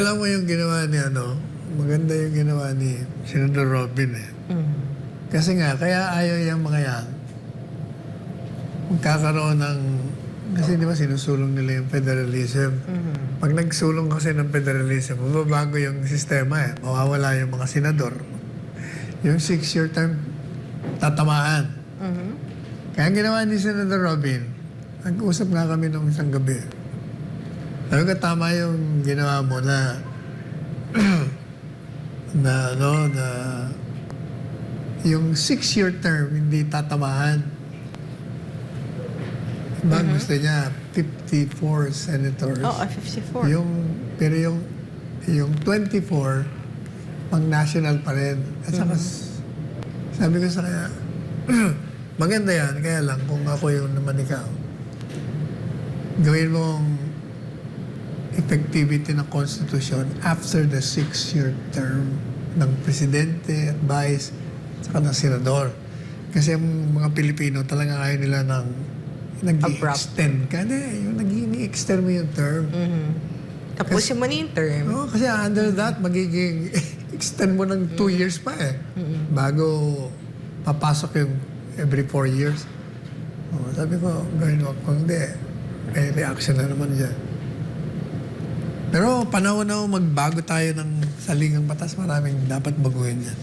alam mo yung ginawa ni ano, maganda yung ginawa ni Senator Robin eh. Mm. Kasi nga, kaya ayaw yung mga yan. Magkakaroon ng, kasi di ba sinusulong nila yung federalism. Mhm. Pag nagsulong kasi ng federalism, mababago yung sistema eh. Mawawala yung mga senador. Yung six-year term, tatamaan. Mhm. Kaya ang ginawa ni Senator Robin, nag-usap nga kami nung isang gabi. Sabi ko, tama yung ginawa mo na na ano, na yung six-year term hindi tatamaan. Diba gusto niya 54 senators. Oh, ah, 54. Yung, pero yung, yung 24, pang national pa rin. At saka, s- sabi ko sa kanya, maganda yan, kaya lang kung ako yung naman ikaw, gawin mong effectivity ng Constitution after the six-year term ng presidente at vice saka ng senador. Kasi ang mga Pilipino talaga ayaw nila ng nag-extend ka. Hindi, yung nag-extend mo yung term. Mhm. Tapusin mo na yung term. Oo, kasi under that, magiging extend mo ng two years pa eh. Bago papasok yung every four years. Oo, sabi ko, gawin mo. Kung hindi, may reaction na naman dyan. Pero panahon na magbago tayo ng salingang batas, maraming dapat baguhin yan.